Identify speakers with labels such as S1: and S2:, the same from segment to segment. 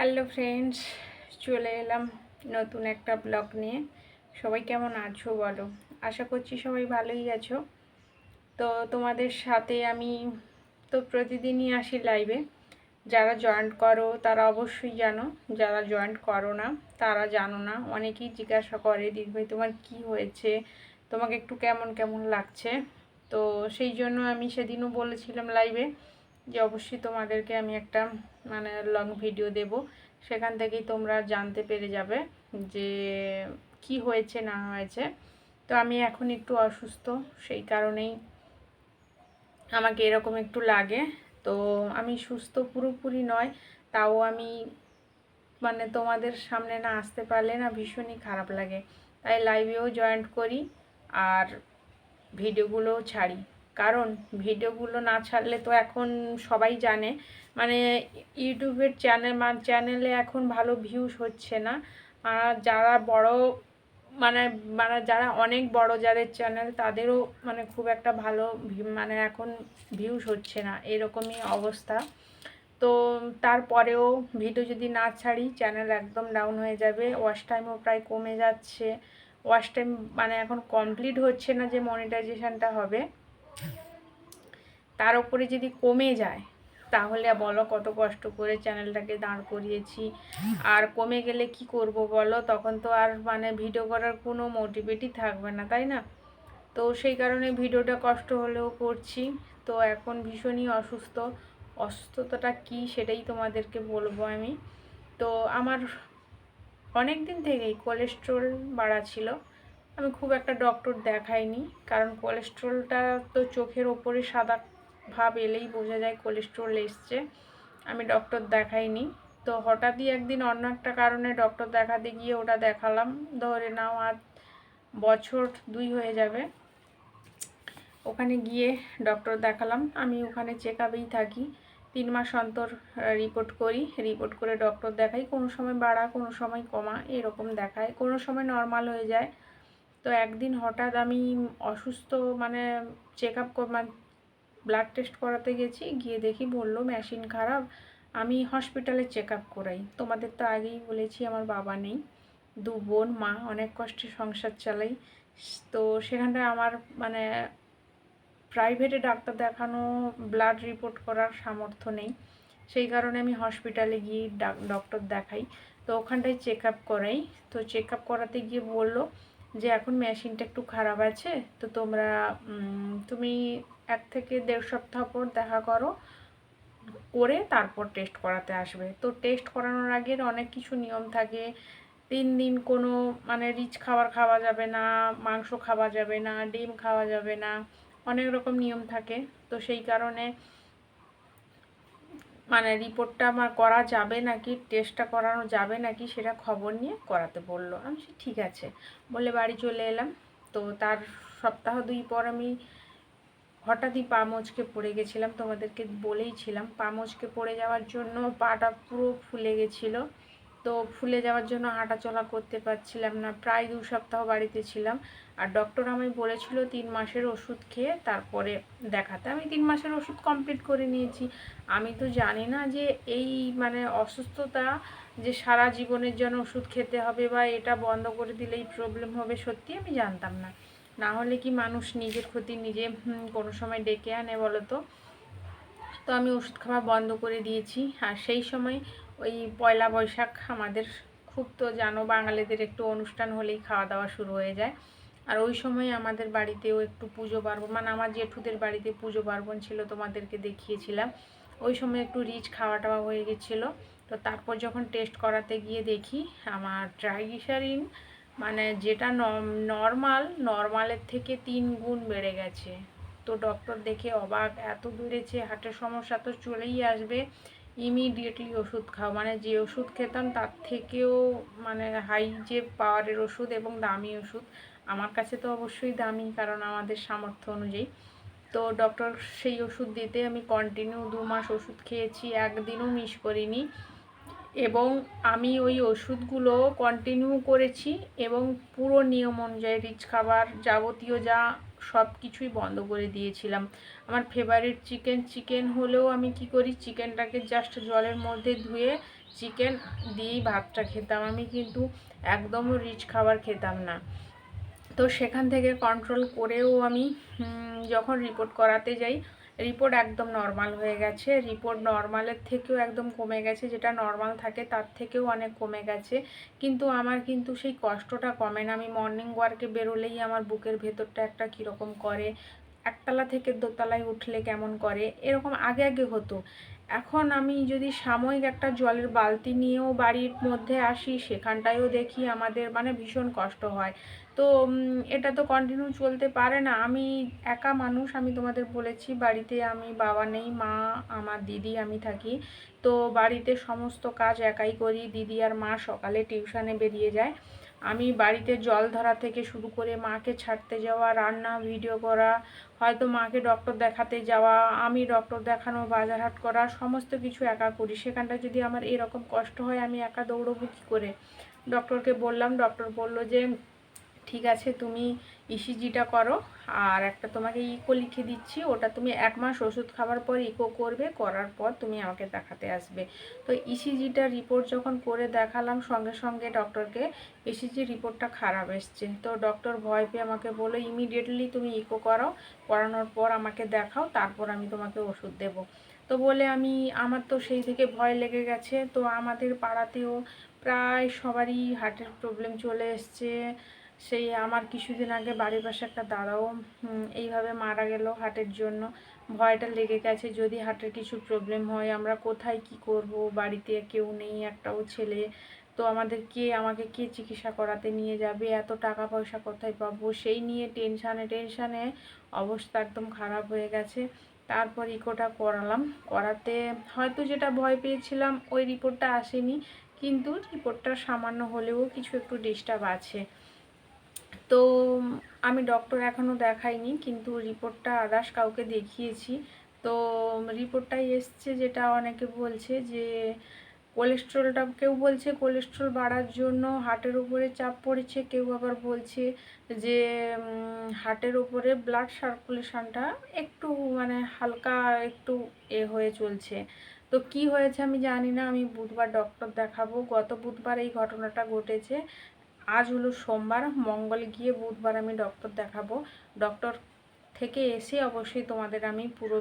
S1: Hello friends চলে এলাম নতুন একটা ব্লগ নিয়ে। সবাই কেমন আছো বলো? আশা করছি সবাই ভালোই আছো। তো তোমাদের সাথে আমি তো প্রতিদিনই আসি লাইভে যারা জয়েন্ট করো, তারা অবশ্যই জানো। যারা জয়েন্ট করো না, তারা জানো না। অনেকেই জিজ্ঞাসা করে, দিদি ভাই, তোমার কি হয়েছে? তোমাকে একটু কেমন কেমন লাগছে? তো সেই জন্য আমি সেদিনও বলেছিলাম লাইভে যে, অবশ্যই তোমাদেরকে আমি একটা মানে লং ভিডিও দেব। সেখান থেকেই তোমরা জানতে পেরে যাবে যে কি হয়েছে, না হয়েছে। তো আমি এখন একটু অসুস্থ, সেই কারণেই আমাকে এরকম একটু লাগে। তো আমি সুস্থ পুরোপুরি নয়, তাও আমি মানে তোমাদের সামনে না আসতে পারলে না ভীষণই খারাপ লাগে। তাই লাইভেও জয়েন্ট করি আর ভিডিওগুলোও ছাড়ি। কারণ ভিডিওগুলো না ছাড়লে তো এখন সবাই জানে। মানে ইউটিউবের চ্যানেল চ্যানেলে এখন ভালো ভিউস হচ্ছে না। আর যারা বড় মানে মানে যারা অনেক বড় যাদের চ্যানেল, তাদেরও মানে খুব একটা ভালো মানে এখন ভিউস হচ্ছে না। এরকমই অবস্থা। তো তারপরেও ভিডিও যদি না ছাড়ি চ্যানেল একদম ডাউন হয়ে যাবে। ওয়াশ টাইমও প্রায় কমে যাচ্ছে। ওয়াশ টাইম মানে এখন কমপ্লিট হচ্ছে না যে মনিটাইজেশানটা হবে। তার উপরে যদি কমে যায়, তাহলে বলো কত কষ্ট করে চ্যানেলটাকে দাঁড় করিয়েছি। আর কমে গেলে কি করব বলো? তখন তো আর মানে ভিডিও করার কোনো মোটিভেটই থাকবে না, তাই না? তো সেই কারণে ভিডিওটা কষ্ট হলেও করছি। তো এখন ভীষণই অসুস্থ। অসুস্থতাটা কি সেটাই তোমাদেরকে বলব আমি। তো আমার অনেক দিন থেকেই কোলেস্ট্রল বাড়া ছিল। আমি খুব একটা ডক্টর দেখাইনি, কারণ কোলেস্ট্রলটা তো চোখের ওপরে সাদা ভাব এলেই বোঝা যায় কোলেস্ট্রল এসছে। আমি ডক্টর দেখাইনি। তো হঠাৎই একদিন অন্য একটা কারণে ডক্টর দেখাতে গিয়ে ওটা দেখালাম। ধরে নাও আর বছর দুই হয়ে যাবে। ওখানে গিয়ে ডক্টর দেখালাম। আমি ওখানে চেক আপেই থাকি। তিন মাস অন্তর রিপোর্ট করি। রিপোর্ট করে ডক্টর দেখাই। কোনো সময় বাড়া, কোনো সময় কমা, এরকম দেখায়। কোনো সময় নর্মাল হয়ে যায়। তো একদিন হঠাৎ আমি অসুস্থ মানে চেক আপ মানে ব্লাড টেস্ট করাতে গেছি, গিয়ে দেখি বলল মেশিন খারাপ, আমি হসপিটালে চেক আপ করাই। তোমাদের তো আগেই বলেছি আমার বাবা নেই, দু বোন, মা, অনেক কষ্টে সংসার চালাই। তো সেখানটায় আমার মানে প্রাইভেটে ডাক্তার দেখানো ব্লাড রিপোর্ট করার সামর্থ্য নেই। সেই কারণে আমি হসপিটালে গিয়ে ডক্টর দেখাই। তো ওখানটায় চেক আপ করাই। তো চেক আপ করাতে গিয়ে বলল যে এখন মেশিনটা একটু খারাপ আছে, তো তোমরা তুমি এক থেকে দেড় সপ্তাহ পর দেখা করো, করে তারপর টেস্ট করাতে আসবে। তো টেস্ট করানোর আগে অনেক কিছু নিয়ম থাকে। তিন দিন কোনো মানে রিচ খাবার খাওয়া যাবে না, মাংস খাওয়া যাবে না, ডিম খাওয়া যাবে না, অনেক রকম নিয়ম থাকে। তো সেই কারণে মানে রিপোর্টটা আমার করা যাবে নাকি টেস্টটা করানো যাবে নাকি সেটা খবর নিয়ে করাতে বলল। আমি সে ঠিক আছে। বলে বাড়ি চলে এলাম। তো তার সপ্তাহ দুই পর আমি হঠাৎই পা মচকে পড়ে গেছিলাম। তোমাদেরকে বলেইছিলাম, পা মচকে পড়ে যাওয়ার জন্য পাটা পুরো ফুলে গেছিল। তো ফুলে যাওয়ার জন্য হাঁটাচলা করতে পারছিলাম না। প্রায় দু সপ্তাহ বাড়িতে ছিলাম। আর ডক্টর আমায় বলেছিল তিন মাসের ওষুধ খেয়ে তারপরে দেখাতে। আমি তিন মাসের ওষুধ কমপ্লিট করে নিয়েছি। আমি তো জানি না যে এই মানে অসুস্থতা যে সারা জীবনের জন্য ওষুধ খেতে হবে বা এটা বন্ধ করে দিলেই প্রবলেম হবে, সত্যি আমি জানতাম না। না হলে কি মানুষ নিজের ক্ষতি নিজে কোনো সময় ডেকে আনে বলো তো? তো আমি ওষুধ খাওয়া বন্ধ করে দিয়েছি। আর সেই সময় ওই পয়লা বৈশাখ আমাদের খুব তো জানো বাঙালিদের একটু অনুষ্ঠান হলেই খাওয়া দাওয়া শুরু হয়ে যায়। আর ওই সময় আমাদের বাড়িতেও একটু পুজো পার্বণ মানে আমার জেঠুদের বাড়িতে পুজো পার্বণ ছিল, তোমাদেরকে দেখিয়েছিলাম। ওই সময় একটু রিচ খাওয়া টাওয়া হয়ে গেছিল। তো তারপর যখন টেস্ট করাতে গিয়ে দেখি, আমার ট্রাইগ্লিসারিন মানে যেটা নর্মাল নর্মালের থেকে তিন গুণ বেড়ে গেছে। তো ডক্টর দেখে অবাক, এত বেড়েছে হার্টের সমস্যা তো চলেই আসবে। ইমিডিয়েটলি ওষুধ খাও মানে যে ওষুধ খেতাম তার থেকেও মানে হাই যে পাওয়ারের ওষুধ এবং দামি ওষুধ, আমার কাছে তো অবশ্যই দামি কারণ আমাদের সামর্থ্য অনুযায়ী। তো ডক্টর সেই ওষুধ দিতে আমি কন্টিনিউ দু মাস ওষুধ খেয়েছি, একদিনও মিস করিনি। এবং আমি ওই ওষুধগুলো কন্টিনিউ করেছি এবং পুরো নিয়ম অনুযায়ী রিচ খাবার যাবতীয় যা সব কিছুই বন্ধ করে দিয়েছিলাম। আমার ফেভারিট চিকেন চিকেন হলেও আমি কি করি চিকেনটাকে জাস্ট জলের মধ্যে ধুয়ে চিকেন দিয়েই ভাতটা খেতাম। আমি কিন্তু একদমও রিচ খাবার খেতাম না। তো সেখান থেকে কন্ট্রোল করেও আমি যখন রিপোর্ট করাতে যাই রিপোর্ট একদম নর্মাল হয়ে গেছে। রিপোর্ট নর্মালের থেকেও একদম কমে গেছে। যেটা নর্মাল থাকে তার থেকেও অনেক কমে গেছে। কিন্তু আমার কিন্তু সেই কষ্টটা কমে না। আমি মর্নিং ওয়ার্কে বেরোলেই আমার বুকের ভেতরটা একটা কীরকম করে। একতলা থেকে দোতলায় উঠলে কেমন করে? এরকম আগে আগে হতো। এখন আমি যদি সাময়িক একটা জলের বালতি নিয়েও বাড়ির মধ্যে আসি, সেখানটায়ও দেখি আমাদের মানে ভীষণ কষ্ট হয়। তো এটা তো কন্টিনিউ চলতে পারে না। আমি একা মানুষ, আমি তোমাদের বলেছি, বাড়িতে আমি বাবা নেই, মা, আমার দিদি, আমি থাকি। তো বাড়িতে সমস্ত কাজ একাই করি, দিদি আর মা সকালে টিউশনে বেরিয়ে যায়। আমি বাড়িতে জল ধরা থেকে শুরু করে মাকে ছাড়তে যাওয়া, রান্না ভিডিও করা, হয়তো মাকে ডক্টর দেখাতে যাওয়া, আমি ডক্টর দেখানো বাজার হাট করা, সমস্ত কিছু একা করি। সেখানটা যদি আমার এরকম কষ্ট হয়, আমি একা দৌড়বো কী করে? ডক্টরকে বললাম ডক্টর বলল যে ঠিক আছে, তুমি ইসিজিটা করো। আর একটা তোমাকে ইকো লিখে দিচ্ছি, ওটা তুমি এক মাস ওষুধ খাওয়ার পর ইকো করবে, করার পর তুমি আমাকে দেখাতে আসবে। তো ইসিজিটা রিপোর্ট যখন করে দেখালাম, সঙ্গে সঙ্গে ডক্টরকে ইসিজি রিপোর্টটা খারাপ এসছে। তো ডক্টর ভয় পেয়ে আমাকে বলল ইমিডিয়েটলি তুমি ইকো করো, করানোর পর আমাকে দেখাও, তারপর আমি তোমাকে ওষুধ দেব। তো বলে আমি, আমার তো সেই থেকে ভয় লেগে গেছে। তো আমাদের পাড়াতেও প্রায় সবারই হার্টের প্রবলেম চলে এসছে। সেই আমার কিছুদিন আগে বাড়ির পাশে একটা দাদাও এইভাবে মারা গেল হার্টের জন্য। ভয়টা লেগে গেছে, যদি হার্টের কিছু প্রবলেম হয় আমরা কোথায় কি করব? বাড়িতে কেউ নেই, একটাও ছেলে। তো আমাদের কে আমাকে কে চিকিৎসা করাতে নিয়ে যাবে? এত টাকা পয়সা কোথায় পাবো? সেই নিয়ে টেনশানে টেনশানে অবস্থা একদম খারাপ হয়ে গেছে। তারপর ইকোটা করালাম। করাতে হয়তো যেটা ভয় পেয়েছিলাম, ওই রিপোর্টটা আসেনি। কিন্তু রিপোর্টটা সামান্য হলেও কিছু একটু ডিস্টার্ব আছে। তো আমি ডক্টর এখনও দেখাইনি, কিন্তু রিপোর্টটা আদার্স কাউকে দেখিয়েছি। তো রিপোর্টটাই এসছে যেটা অনেকে বলছে যে কোলেস্ট্রলটা কেউ বলছে কোলেস্ট্রল বাড়ার জন্য হার্টের উপরে চাপ পড়েছে, কেউ আবার বলছে যে হার্টের উপরে ব্লাড সার্কুলেশনটা একটু মানে হালকা একটু এ হয়ে চলছে। তো কি হয়েছে আমি জানি না, আমি বুধবার ডক্টর দেখাবো। গত বুধবার এই ঘটনাটা ঘটেছে। আজ হলো সোমবার, মঙ্গল গিয়ে বুধবার আমি ডক্টর দেখাবো। ডক্টর থেকে এসে অবশ্যই তোমাদের আমি পুরো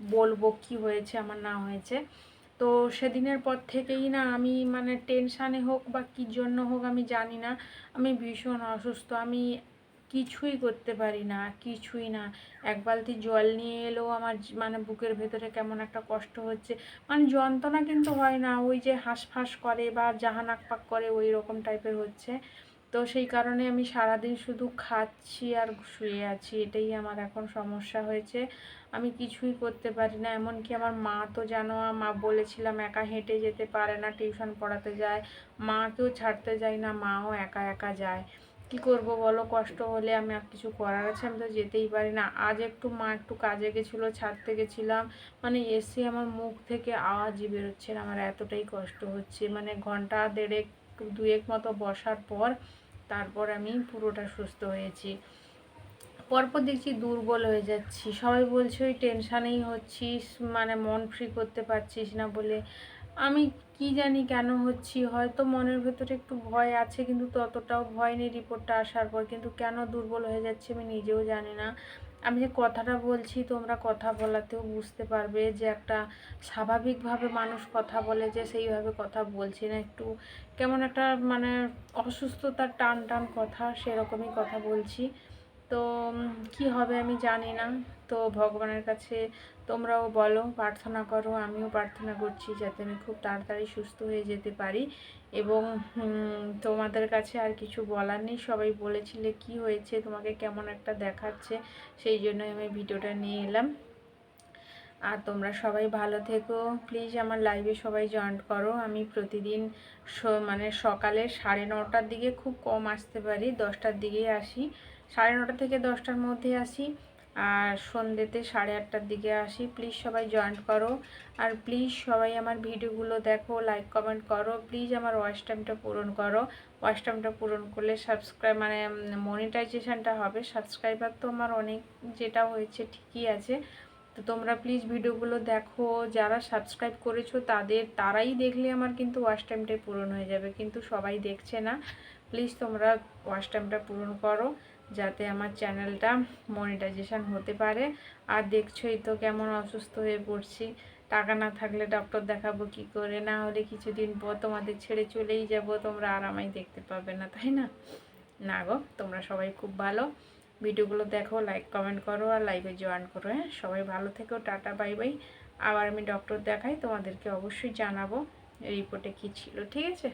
S1: বলব কি হয়েছে, আমার না হয়েছে। তো সেদিনের পর থেকেই না আমি মানে টেনশানে হোক বা কী জন্য হোক আমি জানি না। আমি ভীষণ অসুস্থ, আমি কিছুই করতে পারি না কিছুই না। এক বালতি জল নিয়ে এলেও আমার মানে বুকের ভেতরে কেমন একটা কষ্ট হচ্ছে। মানে যন্ত্রণা কিন্তু হয় না, ওই যে হাঁসফাঁস করে বা জাহানাক পাক করে ওই রকম টাইপের হচ্ছে। তো সেই কারণে আমি সারাদিন শুধু খাচ্ছি আর শুয়ে আছি, এটাই আমার এখন সমস্যা হয়েছে। আমি কিছুই করতে পারি না, এমনকি আমার মা তো জানো, মা বলেছিলাম একা হেঁটে যেতে পারে না, টিউশন পড়াতে যায়। মাকেও ছাড়তে যায় না, মাও একা একা যায়। কি করব বলো? কষ্ট হলে আমি আর কিছু করার আছে, আমি তো যেতেই পারি না। আজ একটু মা একটু কাজে গেছিল ছাড়তে গেছিলাম। মানে এসে আমার মুখ থেকে আওয়াজই বেরোচ্ছে না, আমার এতটাই কষ্ট হচ্ছে। মানে ঘণ্টা দেড়েক, দুয়েক মতো বসার পর তারপর আমি পুরোটা সুস্থ হয়েছি। পরপর দেখছি দুর্বল হয়ে যাচ্ছি। সবাই বলছে, ওই টেনশানেই হচ্ছিস মানে মন ফ্রি করতে পারছিস না বলে। আমি কি জানি কেন হচ্ছি, হয়তো মনের ভেতরে একটু ভয় আছে, কিন্তু ততটাও ভয় নেই রিপোর্টটা আসার পর, কিন্তু কেন দুর্বল হয়ে যাচ্ছে আমি নিজেও জানি না। আমি যে কথাটা বলছি, তোমরা কথা বলাতেও বুঝতে পারবে যে একটা স্বাভাবিকভাবে মানুষ কথা বলে যে সেইভাবে কথা বলছি না, একটু কেমন একটা মানে অসুস্থতার টান টান কথা, সেরকমই কথা বলছি। তো কি হবে আমি জানি না। তো ভগবানের কাছে তোমরাও বলো, প্রার্থনা করো, আমিও প্রার্থনা করছি যাতে আমি খুব তাড়াতাড়ি সুস্থ হয়ে যেতে পারি। এবং তোমাদের কাছে আর কিছু বলার নেই। সবাই বলেছিলে কি হয়েছে, তোমাকে কেমন একটা দেখাচ্ছে, সেই জন্যই আমি ভিডিওটা নিয়ে এলাম। আর তোমরা সবাই ভালো থেকো। প্লিজ আমার লাইভে সবাই জয়েন করো। আমি প্রতিদিন মানে সকালে সাড়ে নটার দিকে খুব কম আসতে পারি, দশটার দিকেই আসি। সাড়ে নটা থেকে দশটার মধ্যে আসি আর সন্ধ্যেতে সাড়ে আটটার দিকে আসি। প্লিজ সবাই জয়েন্ট করো। আর প্লিজ সবাই আমার ভিডিওগুলো দেখো লাইক কমেন্ট করো। প্লিজ আমার ওয়াচ টাইমটা পূরণ করো। ওয়াচ টাইমটা পূরণ করলে সাবস্ক্রাইব মানে মনিটাইজেশানটা হবে। সাবস্ক্রাইবার তো আমার অনেক, যেটা হয়েছে ঠিকই আছে। তো তোমরা প্লিজ ভিডিওগুলো দেখো। যারা সাবস্ক্রাইব করেছ, তাদের, তারাই দেখলে আমার কিন্তু ওয়াচ টাইমটাই পূরণ হয়ে যাবে। কিন্তু সবাই দেখছে না। প্লিজ তোমরা ওয়াচ টাইমটা পূরণ করো। যাতে আমার চ্যানেলটা মনিটাইজেশান হতে পারে। আর দেখছোই তো কেমন অসুস্থ হয়ে পড়ছি। টাকা না থাকলে ডক্টর দেখাবো কি করে? না হলে কিছুদিন পর তোমাদের ছেড়ে চলেই যাব। তোমরা আর আমায় দেখতে পাবে না, তাই না? না গো, তোমরা সবাই খুব ভালো। ভিডিওগুলো দেখো লাইক কমেন্ট করো আর লাইভে জয়েন করো হ্যাঁ? সবাই ভালো থেকো, টাটা বাই বাই আবার আমি ডক্টর দেখাই, তোমাদেরকে অবশ্যই জানাব রিপোর্টে কী ছিল, ঠিক আছে?